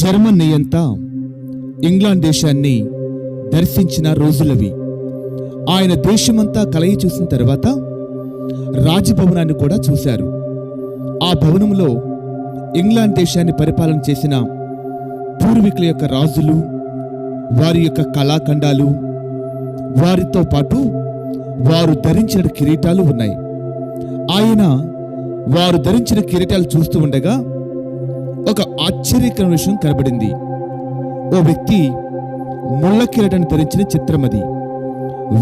German నియంత England దేశాన్ని దర్శించిన రోజులవి. ఆయన దేశమంతా కలయి చూసిన తర్వాత రాజభవనాన్ని కూడా చూశారు. ఆ భవనంలో ఇంగ్లాండ్ దేశాన్ని పరిపాలన చేసిన పూర్వీకుల యొక్క రాజులు వారి యొక్క కళాఖండాలు వారితో పాటు వారు ధరించిన కిరీటాలు ఉన్నాయి. ఆయన వారు ధరించిన కిరీటాలు చూస్తూ ఉండగా ఒక ఆశ్చర్యకర విషయం కనబడింది. ఓ వ్యక్తి ముళ్ళ కిరటను ధరించిన చిత్రం అది.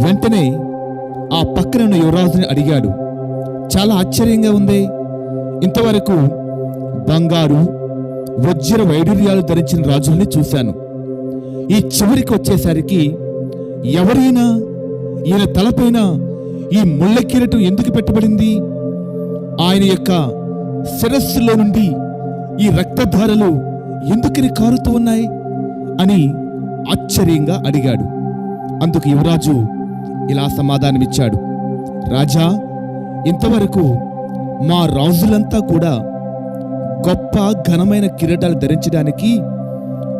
వెంటనే ఆ పక్కన ఉన్న యువరాజుని అడిగాడు చాలా ఆశ్చర్యంగా ఉంది. ఇంతవరకు బంగారు వజ్ర వైడూర్యాలు ధరించిన రాజుల్ని చూశాను. ఈ చివరికి వచ్చేసరికి ఎవరైనా ఈయన తలపైన ఈ ముళ్ళ కిరీటం ఎందుకు పెట్టబడింది? ఆయన యొక్క శిరస్సులో నుండి ఈ రక్తధారలు ఎందుకని కారుతూ ఉన్నాయి? అని ఆశ్చర్యంగా అడిగాడు. అందుకు యువరాజు ఇలా సమాధానమిచ్చాడు. రాజా ఇంతవరకు మా రాజులంతా కూడా గొప్ప ఘనమైన కిరీటాలు ధరించడానికి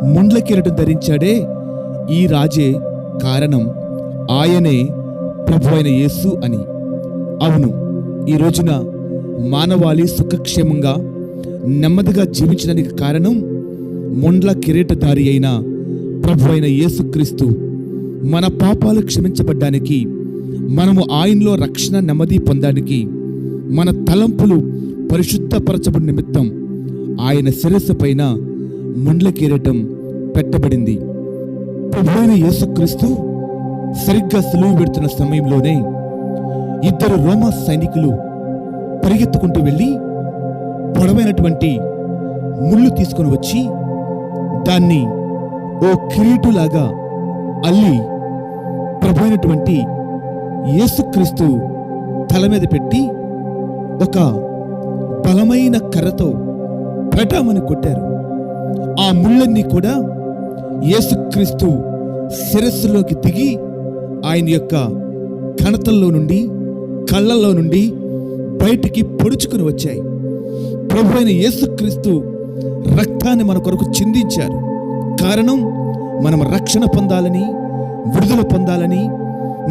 ముండ్ల కిరీటం ధరించాడే ఈ రాజే కారణం ఆయనే ప్రభు అయిన యేసు అని. అవును ఈ రోజున మానవాళి సుఖక్షేమంగా నెమ్మదిగా జీవించడానికి కారణం ముండ్ల కిరీటధారి అయిన ప్రభు అయిన యేసుక్రీస్తు. మన పాపాలు క్షమించబడ్డానికి మనము ఆయనలో రక్షణ నెమ్మది పొందడానికి మన తలంపులు పరిశుద్ధపరచబడి నిమిత్తం ఆయన శిరస్సు పైన ముండ్ల కిరీటం పెట్టబడింది. ప్రభువైన యేసుక్రీస్తు సరిగ్గా సులువు పెడుతున్న సమయంలోనే ఇద్దరు రోమా సైనికులు పరిగెత్తుకుంటూ వెళ్ళి పొడవైనటువంటి ముళ్ళు తీసుకొని వచ్చి దాన్ని ఓ కిరీటులాగా అల్లి ప్రభు అయినటువంటి యేసుక్రీస్తు తల మీద పెట్టి ఒక బలమైన కర్రతో పెటామని కొట్టారు. ఆ ముళ్ళన్నీ కూడా యేసుక్రీస్తు శిరస్సులోకి దిగి ఆయన యొక్క కణతల్లో నుండి కళ్ళల్లో నుండి బయటికి పొడుచుకుని వచ్చాయి. ప్రభు అయిన యేసుక్రీస్తు రక్తాన్ని మన కొరకు చిందించారు. కారణం మనం రక్షణ పొందాలని విడుదల పొందాలని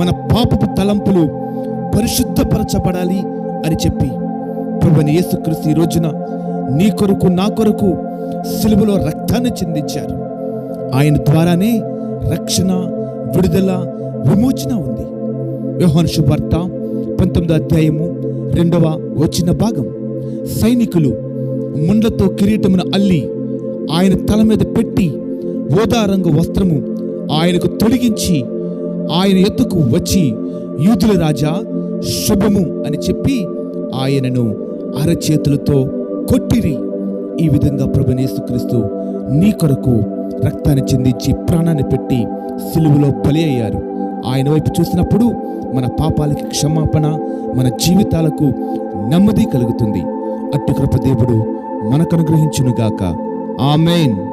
మన పాపపు తలంపులు పరిశుద్ధపరచబడాలి అని చెప్పి ప్రభుని యేసుక్రీస్తు ఈ రోజున నీ కొరకు నా కొరకు సిలువలో రక్తాన్ని చిందించారు. ఆయన ద్వారానే రక్షణ విడుదల విమోచన ఉంది. యోహాను శుభార్త పంతొమ్మిదో అధ్యాయము రెండవ వచ్చిన భాగం. సైనికులు ముండ్లతో కిరీటమును అల్లి ఆయన తల మీద పెట్టి ఓదారంగు వస్త్రము ఆయనకు తొలగించి ఆయన ఎత్తుకు వచ్చి యూదుల రాజా శుభము అని చెప్పి ఆయనను అరచేతులతో కొట్టిరి. ఈ విధంగా ప్రభునేసుక్రీస్తు నీ కొరకు రక్తాన్ని చెందించి ప్రాణాన్ని పెట్టి సిలువలో బలి అయ్యారు. ఆయన వైపు చూసినప్పుడు మన పాపాలకి క్షమాపణ మన జీవితాలకు నెమ్మది కలుగుతుంది. అట్టి కృప దేవుడు మనకు అనుగ్రహించునుగాక. ఆమెన్.